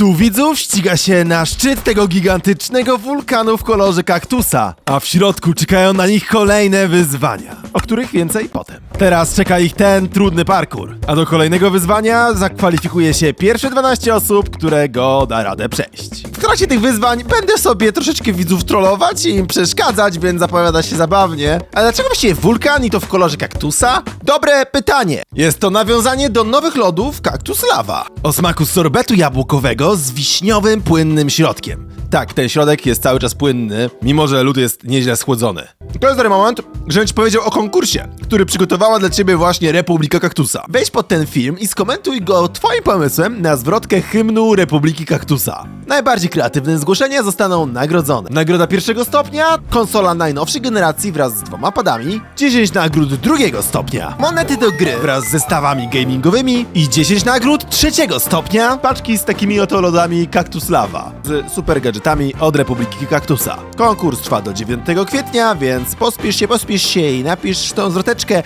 Stu widzów ściga się na szczyt tego gigantycznego wulkanu w kolorze kaktusa, a w środku czekają na nich kolejne wyzwania, o których więcej potem. Teraz czeka ich ten trudny parkour, a do kolejnego wyzwania zakwalifikuje się pierwsze 12 osób, które go da radę przejść. W trakcie tych wyzwań będę sobie troszeczkę widzów trollować i im przeszkadzać, więc zapowiada się zabawnie. Ale dlaczego właściwie wulkan i to w kolorze kaktusa? Dobre pytanie. Jest to nawiązanie do nowych lodów Kaktus Lava. O smaku sorbetu jabłkowego z wiśniowym, płynnym środkiem. Tak, ten środek jest cały czas płynny, mimo że lód jest nieźle schłodzony. To jest dobry moment, żebym ci powiedział o konkursie, który przygotowała dla ciebie właśnie Republika Kaktusa. Wejdź pod ten film i skomentuj go twoim pomysłem na zwrotkę hymnu Republiki Kaktusa. Najbardziej kreatywne zgłoszenia zostaną nagrodzone. Nagroda pierwszego stopnia, konsola najnowszej generacji wraz z dwoma padami, 10 nagród drugiego stopnia, monety do gry wraz z zestawami gamingowymi i 10 nagród trzeciego stopnia, paczki z takimi oto lodami Cactus Lava z super gadżetami od Republiki Kaktusa. Konkurs trwa do 9 kwietnia, więc pospiesz się, pospiesz się i napisz tą zwroteczkę,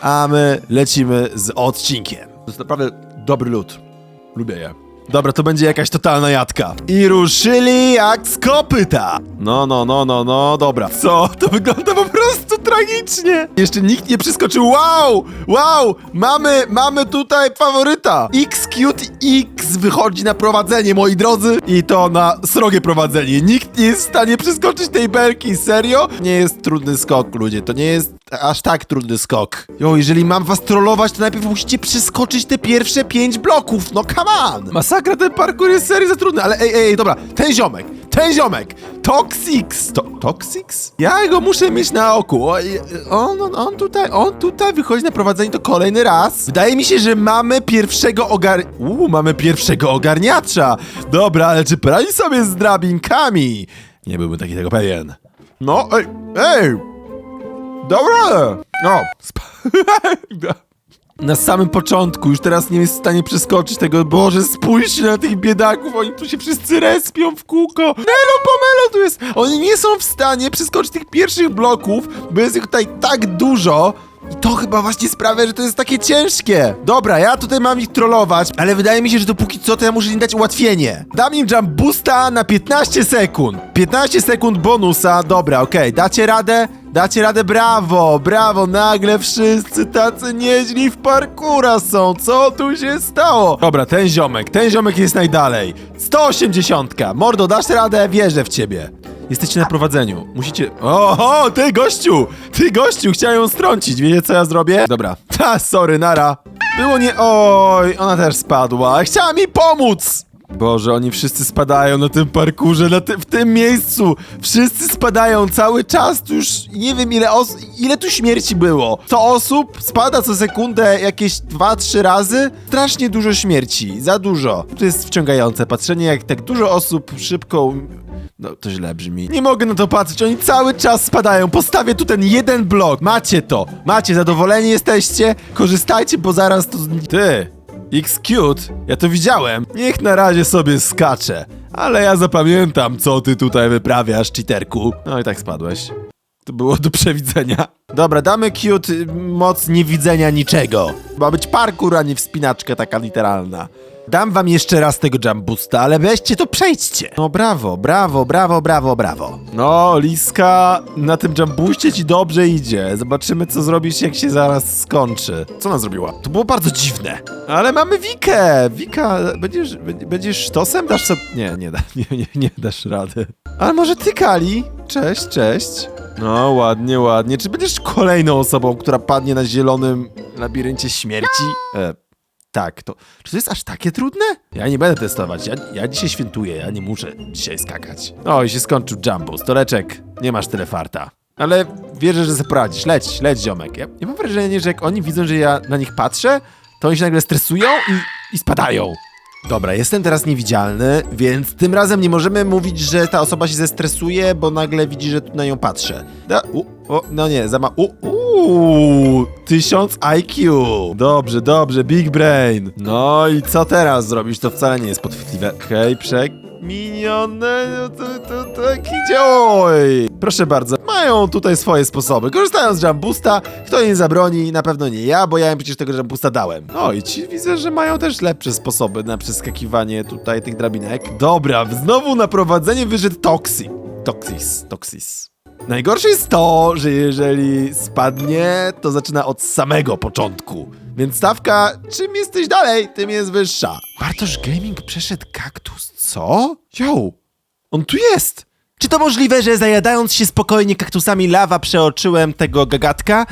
a my lecimy z odcinkiem. To jest naprawdę dobry lód. Lubię je. Dobra, to będzie jakaś totalna jadka. I ruszyli jak z kopyta. No, no, no, no, no, dobra. Co? To wygląda po prostu tragicznie. Jeszcze nikt nie przeskoczył. Wow! Wow! Mamy, mamy tutaj faworyta. XCute X wychodzi na prowadzenie, moi drodzy. I to na srogie prowadzenie. Nikt nie jest w stanie przeskoczyć tej belki. Serio? Nie jest trudny skok, ludzie. To nie jest aż tak trudny skok. Jo, jeżeli mam was trollować, to najpierw musicie przeskoczyć te pierwsze pięć bloków. No come on! Masakra, ten parkour jest serio za trudny, ale ej, ej, dobra, ten ziomek, ten ziomek, Toxix, to, Toxix? Ja go muszę mieć na oku. On, on, on tutaj, on tutaj wychodzi na prowadzenie to kolejny raz. Wydaje mi się, że mamy pierwszego ogar... Uuu, mamy pierwszego ogarniacza. Dobra, ale czy poradzi sobie z drabinkami? Nie byłbym taki tego pewien. No, ej, ej, Dobra! No. Na samym początku, już teraz nie jest w stanie przeskoczyć tego. Boże, spójrzcie na tych biedaków, oni tu się wszyscy respią w kółko. Melo pomelo tu jest! Oni nie są w stanie przeskoczyć tych pierwszych bloków, bo jest ich tutaj tak dużo. I to chyba właśnie sprawia, że to jest takie ciężkie. Dobra, ja tutaj mam ich trollować, ale wydaje mi się, że dopóki co, to ja muszę im dać ułatwienie. Dam im jump boosta na 15 sekund. 15 sekund bonusa, dobra, okej, dacie radę? Dacie radę, brawo, brawo, nagle wszyscy tacy nieźli w parkura są, co tu się stało? Dobra, ten ziomek, ten ziomek jest najdalej. 180, mordo, dasz radę? Wierzę w ciebie. Jesteście na prowadzeniu. Musicie... Oho, ty gościu! Ty gościu, chciałem ją strącić. Wiecie co ja zrobię? Dobra. Ha, sorry, nara. Było nie... Oj, ona też spadła. Chciała mi pomóc! Boże, oni wszyscy spadają na tym parkurze, na ty w tym miejscu. Wszyscy spadają cały czas. Tu już nie wiem ile os ile tu śmierci było. 100 osób spada co sekundę jakieś 2-3 razy. Strasznie dużo śmierci. Za dużo. To jest wciągające. Patrzenie jak tak dużo osób szybko no, to źle brzmi. Nie mogę na to patrzeć, oni cały czas spadają. Postawię tu ten jeden blok. Macie to. Macie, zadowoleni jesteście? Korzystajcie, bo zaraz to... Ty, X-Cute, ja to widziałem. Niech na razie sobie skacze. Ale ja zapamiętam, co ty tutaj wyprawiasz, cheaterku. No i tak spadłeś. To było do przewidzenia. Dobra, damy cute moc niewidzenia niczego. Ma być parkour, a nie wspinaczka taka literalna. Dam wam jeszcze raz tego jump boosta, ale weźcie to przejdźcie. No brawo, brawo, brawo, brawo, brawo. No, Liska, na tym jump boostie ci dobrze idzie. Zobaczymy, co zrobisz, jak się zaraz skończy. Co ona zrobiła? To było bardzo dziwne. Ale mamy Wikę. Wika, będziesz, będzie- będziesz sztosem? Dasz sobie... Nie, nie, da, nie, nie, nie dasz rady. Ale może ty, Kali? Cześć, cześć. No, ładnie, ładnie. Czy będziesz kolejną osobą, która padnie na zielonym labiryncie śmierci? E, tak, to. Czy to jest aż takie trudne? Ja nie będę testować. Ja, ja dzisiaj świętuję, ja nie muszę dzisiaj skakać. O, i się skończył jumbo. Stoleczek, nie masz tyle farta. Ale wierzę, że sobie poradzisz. Leć, leć, ziomek. Ja, ja mam wrażenie, że jak oni widzą, że ja na nich patrzę, to oni się nagle stresują i, i spadają. Dobra, jestem teraz niewidzialny, więc tym razem nie możemy mówić, że ta osoba się zestresuje, bo nagle widzi, że tu na nią patrzę. Da, u, o, no nie, za ma... Uuu, tysiąc IQ. Dobrze, dobrze, big brain. No i co teraz zrobisz? To wcale nie jest podchwytliwe. Hej, przek... Minione, no to, to tak idzie, oj. Proszę bardzo, mają tutaj swoje sposoby. Korzystają z Jump Boosta, kto nie zabroni, na pewno nie ja, bo ja im przecież tego Jump Boosta dałem. No i ci widzę, że mają też lepsze sposoby na przeskakiwanie tutaj tych drabinek. Dobra, znowu na prowadzenie wyszedł Toxi. Toxis, Toxis. Najgorsze jest to, że jeżeli spadnie, to zaczyna od samego początku. Więc stawka, czym jesteś dalej, tym jest wyższa. Bartosz Gaming przeszedł kaktus, co? Yo, on tu jest! Czy to możliwe, że zajadając się spokojnie kaktusami lawa przeoczyłem tego gagatka?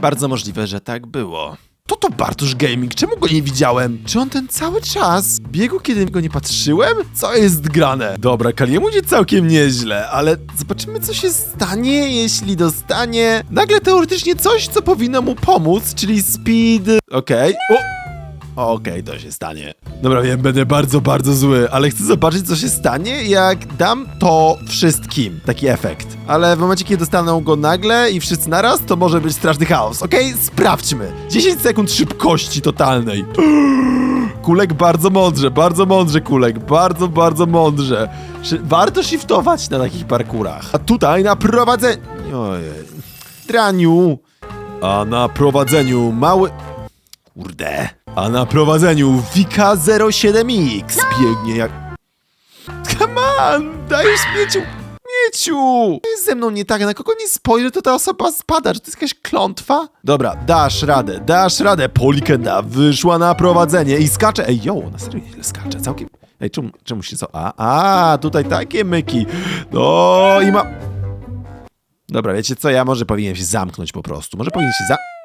Bardzo możliwe, że tak było. To to Bartosz Gaming, czemu go nie widziałem? Czy on ten cały czas biegł, kiedy go nie patrzyłem? Co jest grane? Dobra, Kaliemu idzie całkiem nieźle, ale zobaczymy, co się stanie, jeśli dostanie nagle teoretycznie coś, co powinno mu pomóc, czyli speed... Okej. O! Okej, to się stanie. Dobra, wiem, będę bardzo, bardzo zły, ale chcę zobaczyć, co się stanie, jak dam to wszystkim. Taki efekt. Ale w momencie, kiedy dostaną go nagle i wszyscy naraz, to może być straszny chaos. Okej, sprawdźmy. 10 sekund szybkości totalnej. Kulek bardzo mądrze, bardzo mądrze, Kulek. Bardzo, bardzo mądrze. Warto shiftować na takich parkurach. A tutaj na prowadzeniu... Ojej. Draniu. A na prowadzeniu mały... Kurde. A na prowadzeniu Wika 07X biegnie jak... Come on! Dajesz mieciu! Mieciu! Jest ze mną nie tak? Na kogo nie spojrzę, to ta osoba spada. Czy to jest jakaś klątwa? Dobra, dasz radę, dasz radę. Polikenda wyszła na prowadzenie i skacze. Ej, yo, na serio skacze, całkiem... Ej, czemu, czemu się co... A, a, tutaj takie myki. No i ma... Dobra, wiecie co? Ja może powinienem się zamknąć po prostu. Może powinien się za...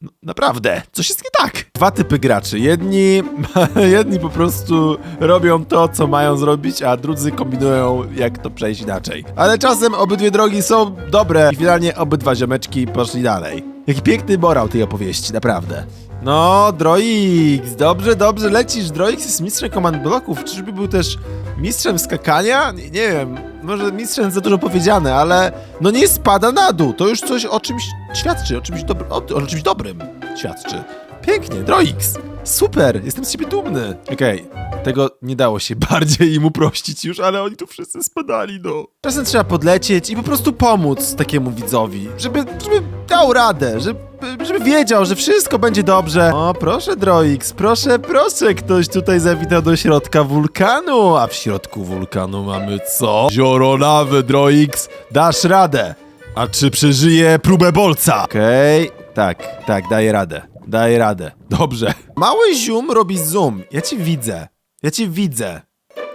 No, naprawdę, coś jest nie tak. Dwa typy graczy. Jedni, jedni po prostu robią to, co mają zrobić, a drudzy kombinują, jak to przejść inaczej. Ale czasem obydwie drogi są dobre i finalnie obydwa ziomeczki poszli dalej. Jaki piękny morał tej opowieści, naprawdę. No, Droix, dobrze, dobrze lecisz. Droix jest mistrzem komand bloków. Czyżby był też mistrzem skakania? Nie, nie wiem, może mistrzem za dużo powiedziane, ale no nie spada na dół. To już coś o czymś świadczy, o czymś, o, o czymś dobrym świadczy. Pięknie, Droix. Super, jestem z ciebie dumny. Okej, tego nie dało się bardziej im uprościć już, ale oni tu wszyscy spadali, no. Czasem trzeba podlecieć i po prostu pomóc takiemu widzowi, żeby, żeby dał radę, żeby, żeby wiedział, że wszystko będzie dobrze. O, proszę, Droix, proszę, proszę, ktoś tutaj zawitał do środka wulkanu, a w środku wulkanu mamy co? Zioro lawy, Droix, dasz radę. A czy przeżyje próbę bolca? Okej, tak, tak, daję radę. Daję radę. Dobrze. Mały zium robi zoom. Ja cię widzę. Ja cię widzę.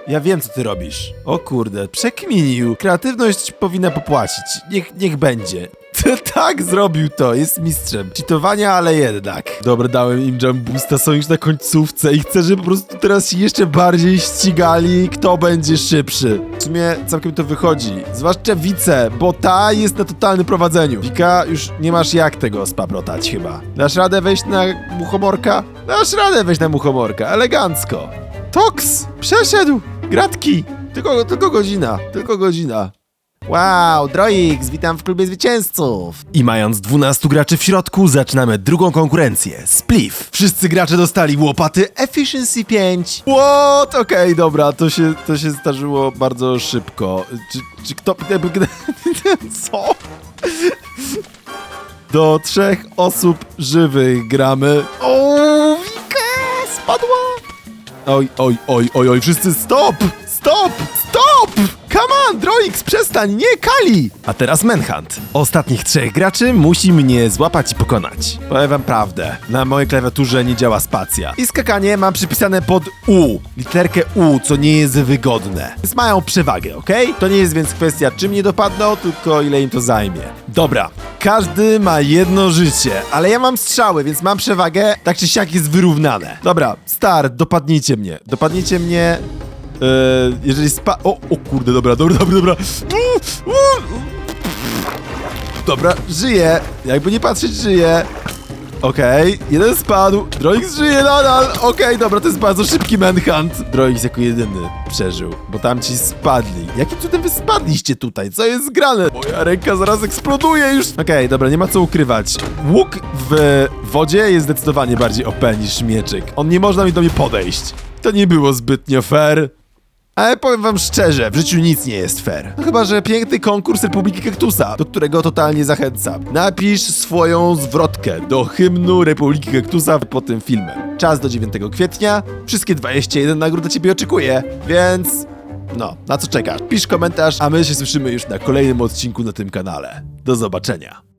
Ja wiem, co ty robisz. O kurde, przekminił. Kreatywność powinna popłacić. Niech, niech będzie. tak, zrobił to. Jest mistrzem. Cheatowania, ale jednak. Dobra, dałem im jump boosta, są już na końcówce i chcę, żeby po prostu teraz się jeszcze bardziej ścigali, kto będzie szybszy. W sumie całkiem to wychodzi. Zwłaszcza Wice, bo ta jest na totalnym prowadzeniu. Wika, już nie masz jak tego spaprotać chyba. Dasz radę wejść na muchomorka? Dasz radę wejść na muchomorka, elegancko. Tox! Przeszedł! Gratki! Tylko, tylko godzina, tylko godzina. Wow, Droix, witam w klubie zwycięzców! I mając 12 graczy w środku, zaczynamy drugą konkurencję, Spliff. Wszyscy gracze dostali łopaty Efficiency 5. What? Okej, dobra, to się, to się zdarzyło bardzo szybko. Czy, czy kto... Co? Do trzech osób żywych gramy. O, Wika spadła! Oj, oj, oj, oj, oj, wszyscy stop! Stop! Stop! Droix, przestań, nie Kali! A teraz Manhunt. Ostatnich trzech graczy musi mnie złapać i pokonać. Powiem wam prawdę, na mojej klawiaturze nie działa spacja. I skakanie mam przypisane pod U, literkę U, co nie jest wygodne. Więc mają przewagę, ok? To nie jest więc kwestia czym nie dopadną, tylko ile im to zajmie. Dobra, każdy ma jedno życie, ale ja mam strzały, więc mam przewagę, tak czy siak jest wyrównane. Dobra, start, dopadnijcie mnie. Dopadnijcie mnie jeżeli spa... O, o kurde, dobra, dobra, dobra, dobra. Uuu, uuu. Dobra, żyje. Jakby nie patrzeć, żyje. Okej, jeden spadł. Droix żyje nadal. Okej, dobra, to jest bardzo szybki manhunt. Droix jako jedyny przeżył, bo tamci spadli. Jakim cudem wy spadliście tutaj? Co jest grane? Moja ręka zaraz eksploduje już. Okej, dobra, nie ma co ukrywać. Łuk w wodzie jest zdecydowanie bardziej OP niż mieczyk. On nie można mi do mnie podejść. To nie było zbytnio fair. Ale powiem wam szczerze, w życiu nic nie jest fair. No chyba, że piękny konkurs Republiki Kaktusa, do którego totalnie zachęcam. Napisz swoją zwrotkę do hymnu Republiki Kaktusa pod tym filmem. Czas do 9 kwietnia, wszystkie 21 nagród na ciebie oczekuje, więc... No, na co czekasz? Pisz komentarz, a my się słyszymy już na kolejnym odcinku na tym kanale. Do zobaczenia.